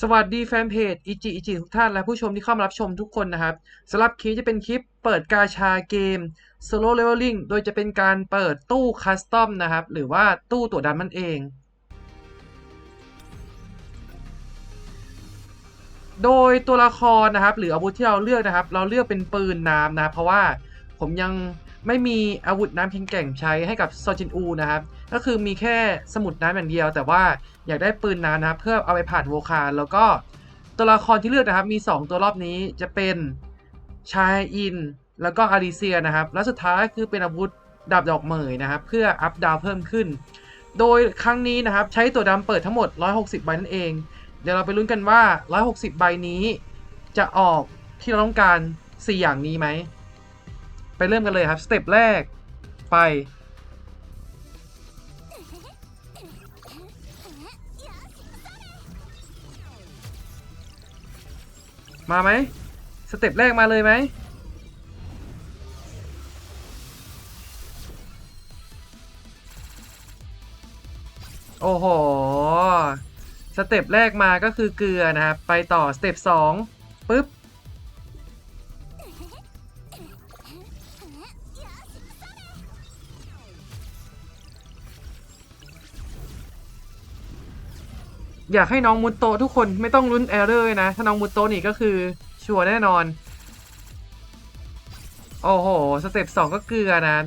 สวัสดีแฟนเพจอิจิอิจิทุกท่านและผู้ชมที่เข้ามารับชมทุกคนนะครับสำหรับคลิปจะเป็นคลิปเปิดกาชาเกม Solo Leveling โดยจะเป็นการเปิดตู้คัสตอมนะครับ หรือว่าตู้ตัวดำนั่นเอง โดยตัวละครนะครับ หรืออาวุธที่เราเลือกนะครับ เราเลือกเป็นปืนน้ำนะ เพราะว่าผมยัง ไม่มีอาวุธน้ำแข็งใช้ให้กับโซจินอูนะครับ ก็คือมีแค่สมุดน้ำอย่างเดียว แต่ว่าอยากได้ปืนน้ำนะครับ เพื่อเอาไปผ่านโวคาแล้วก็ตัวละครที่เลือกนะครับ มี 2 ตัวรอบนี้จะเป็นชายอิน แล้วก็อาริเซียนะครับ และสุดท้ายคือเป็นอาวุธดาบดอกเหมยนะครับ เพื่ออัพดาวเพิ่มขึ้น โดยครั้งนี้นะครับ ใช้ตัวดำเปิดทั้งหมด 160 ใบนั่นเอง เดี๋ยวเราไปลุ้นกันว่า 160 ใบนี้ จะออกที่เราต้องการ 4 อย่างนี้ไหม ไปเริ่มกันเลยครับ สเต็ปแรกไป มาไหม สเต็ปแรกมาเลยไหม โอ้โห สเต็ปแรกมาก็คือเกลือนะครับ ไปต่อสเต็ปสองปึ๊บ อยากให้น้องมุตโตทุกคนไม่ต้องลุ้นแอร์เรอร์นะ ถ้าน้องมุตโตนี่ก็คือชัวร์แน่นอน โอ้โห สเต็ปสองก็เกลือนะ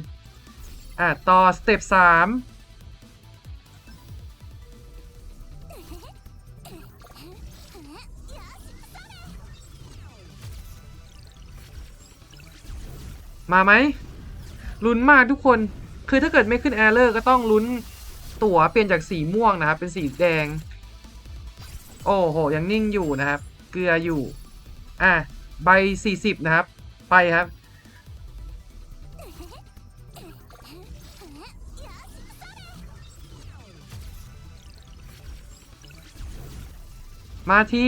อะต่อสเต็ปสามมาไหมลุ้นมากทุกคน คือถ้าเกิดไม่ขึ้นแอร์เลอร์ก็ต้องลุ้นตั๋วเปลี่ยนจากสีม่วงนะครับ เป็นสีแดง โอ้โห ยังนิ่งอยู่นะครับ เกลืออยู่ อะ ใบ 40 นะครับ ไปครับ มาที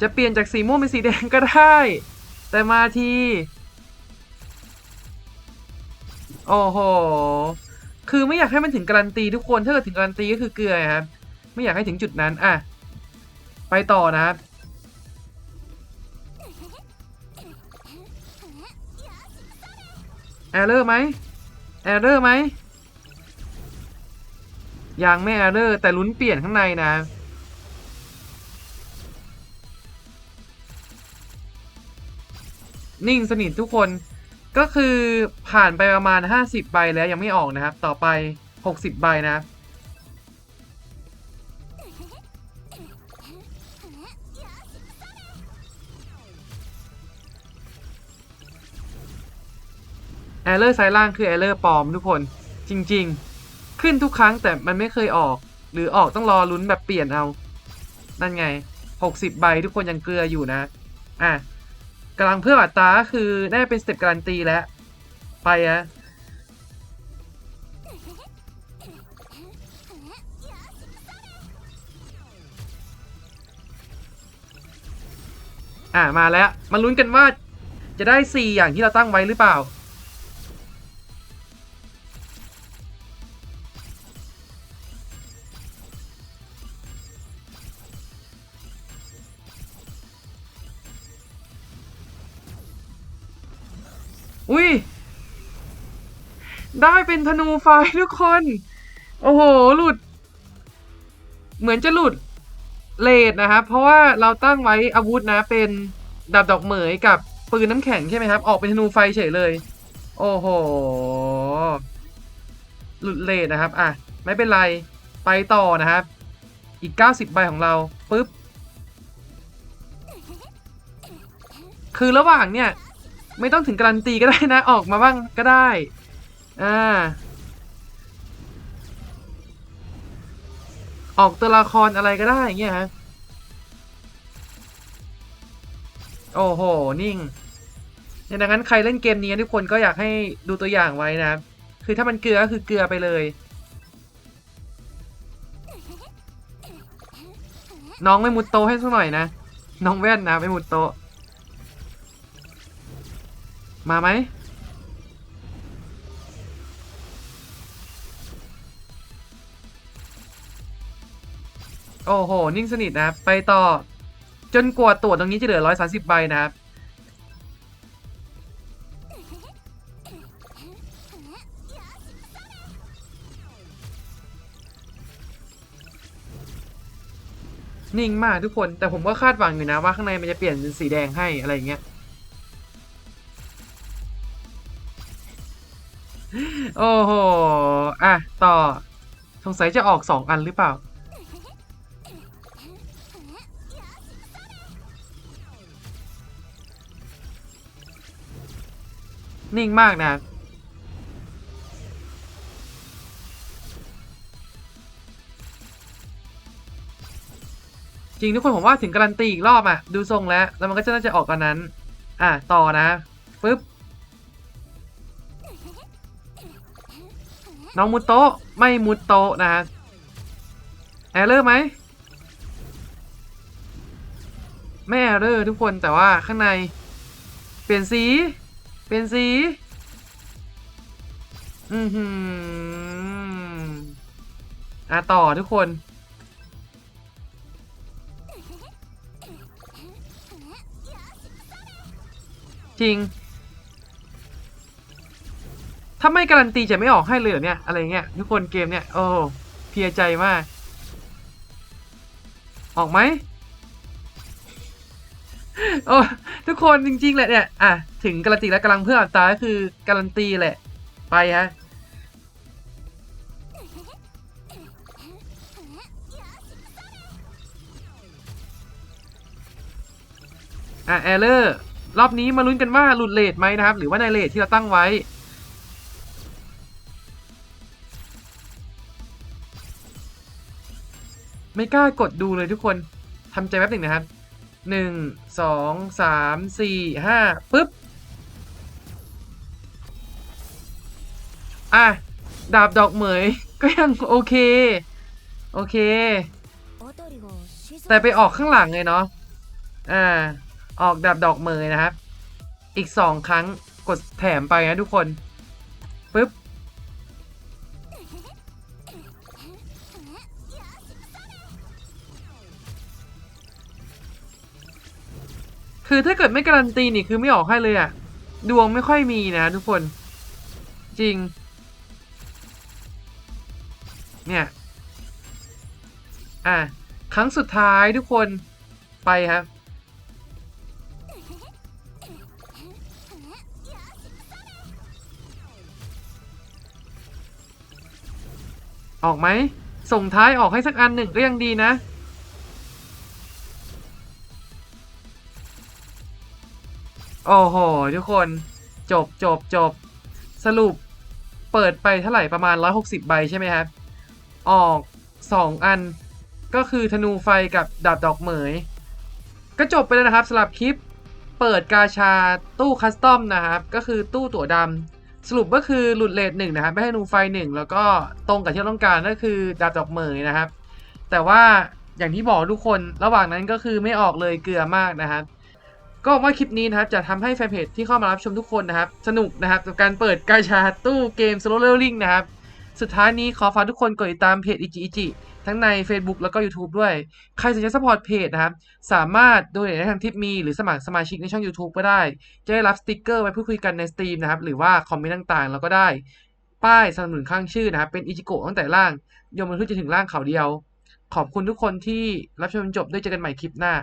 จะเปลี่ยนจากสีม่วงเป็นสีแดงก็ได้ แต่มาที โอ้โห คือไม่อยากให้มันถึงการันตีทุกคน ถ้าเกิดถึงการันตีก็คือเกลือครับ ไม่อยากให้ถึงจุดนั้น อะ ไปต่อนะครับแอร์เลอร์ไหมแอร์เลอร์ไหมยังไม่แอร์เลอร์แต่ลุ้นเปลี่ยนข้างในนะ นิ่งสนิททุกคนก็คือผ่านไปประมาณ 50 ใบแล้วยังไม่ออกนะครับ ต่อไป 60 ใบนะครับ แอร์เลอร์ไซด์ล่างคือแอร์เลอร์ปลอมทุกคนจริง ๆ ขึ้นทุกครั้งแต่มันไม่เคยออก หรือออกต้องรอลุ้นแบบเปลี่ยนเอา นั่นไง 60 ใบทุกคนยังเกลืออยู่นะ อะกำลังเพิ่มอัตราคือได้เป็นสเต็ปการันตีแล้ว ไปอะอะมาแล้ว มาลุ้นกันว่าจะได้ 4 อย่างที่เราตั้งไว้หรือเปล่า อุ้ย ได้เป็นธนูไฟทุกคน โอ้โห หลุด เหมือนจะหลุดเลดนะครับ เพราะว่าเราตั้งไว้อาวุธนะ เป็นดาบดอกเหมยกับปืนน้ำแข็งใช่ไหมครับ ออกเป็นธนูไฟเฉยเลย โอ้โห หลุดเลดนะครับ อะ ไม่เป็นไร ไปต่อนะครับ อีก 90 ใบของเราปึ๊บ คือระหว่างเนี่ย ไม่ต้องถึงการันตีก็ได้นะ ออกมาบ้างก็ได้ อ่า ออกตัวละครอะไรก็ได้อย่างเงี้ยฮะ โอ้โห นิ่งเนี่ยดังนั้นใครเล่นเกมนี้ทุกคนก็อยากให้ดูตัวอย่างไว้นะครับ คือถ้ามันเกลือก็คือเกลือไปเลย น้องไม่มุดโตให้สักหน่อยนะ น้องแว่นนะไม่มุดโตะ มาไหมโอ้โห นิ่งสนิทนะไปต่อ จนกว่าตัวจตรงนี้จะเหลือ130ใบนะครับ นิ่งมากทุกคนแต่ผมก็คาดหวังอยู่นะว่าข้างในมันจะเปลี่ยนเป็นสีแดงให้อะไรอย่างเงี้ย โอ้โห อะ ต่อ สงสัยจะออกสองอันหรือเปล่า นิ่งมากนะ จริงทุกคนผมว่าถึงการันตีอีกรอบอะดูทรงแล้ว แล้วมันก็จะน่าจะออกกันนั้น อะ ต่อนะปึ๊บ น้องมุดโตะไม่มุดโตะนะฮะแอร์เลอร์ไหมไม่แอร์เลอร์ทุกคนแต่ว่าข้างใน เปลี่ยนสี เปลี่ยนสี อือหืออะต่อทุกคนจริง ถ้าไม่การันตีจะไม่ออกให้เลยเหรอเนี่ย อะไรเงี้ยทุกคนเกมเนี่ย โอ้เพียใจมาก ออกไหมโอ้ทุกคนจริงๆแหละเนี่ย อะ ถึงการันตีแล้วกำลังเพื่ออัตราก็คือการันตีแหละ ไปฮะอะแอเลอร์รอบนี้มาลุ้นกันว่าหลุดเลทไหมนะครับ หรือว่าในเลทที่เราตั้งไว้ ไม่กล้ากดดูเลยทุกคนทำใจแป๊บหนึ่งนะครับหนึ่งสองสามสี่ห้าปึ๊บ อะ ดาบดอกเหมย ก็ยังโอเค โอเค แต่ไปออกข้างหลังเลยเนาะอ่า ออกดาบดอกเหมยนะครับ อีกสองครั้งกดแถมไปนะทุกคน คือถ้าเกิดไม่การันตีนี่คือไม่ออกให้เลยอะดวงไม่ค่อยมีนะทุกคน จริง เนี่ย อะ ครั้งสุดท้ายทุกคนไปครับ ออกไหม ส่งท้ายออกให้สักอันหนึ่งก็ยังดีนะ โอ้โห ทุกคนจบจบจบสรุปเปิดไปเท่าไหร่ประมาณ 160 ใบใช่ไหมครับ ออก 2 อันก็คือธนูไฟกับดาบดอกเหมย ก็จบไปแล้วนะครับสำหรับคลิปเปิดกาชาตู้คัสตอมนะครับ ก็คือตู้ตั๋วดำสรุปก็คือหลุดเลทหนึ่งนะครับไม่ให้ธนูไฟหนึ่งแล้วก็ตรงกับที่ต้องการก็คือดาบดอกเหมยนะครับ แต่ว่าอย่างที่บอกทุกคนระหว่างนั้นก็คือไม่ออกเลยเกลือมากนะครับ ก็ว่าคลิปนี้นะครับจะทำให้แฟนเพจที่เข้ามารับชมทุกคนนะครับ สนุกนะครับกับการเปิดกาชาตู้เกม Solo Leveling นะครับ สุดท้ายนี้ขอฝากทุกคนกดติดตามเพจอิจิอิจิทั้งใน Facebook แล้วก็ YouTube ด้วย ใครสนใจสปอร์ตเพจนะครับ สามารถโดยในทางทิปมี หรือสมัครสมาชิกในช่อง YouTube ก็ได้ จะได้รับสติกเกอร์ไว้พูดคุยกันในสตรีมนะครับ หรือว่าคอมเมนต์ต่างๆ แล้วก็ได้ ป้ายสนับสนุนข้างชื่อนะครับ เป็นอิจิโกะตั้งแต่ล่าง ยมมันขึ้นจะถึงล่างเขาเดียว ขอบคุณทุกคนที่รับชมจบด้วยเจอกันใหม่คลิปหน้า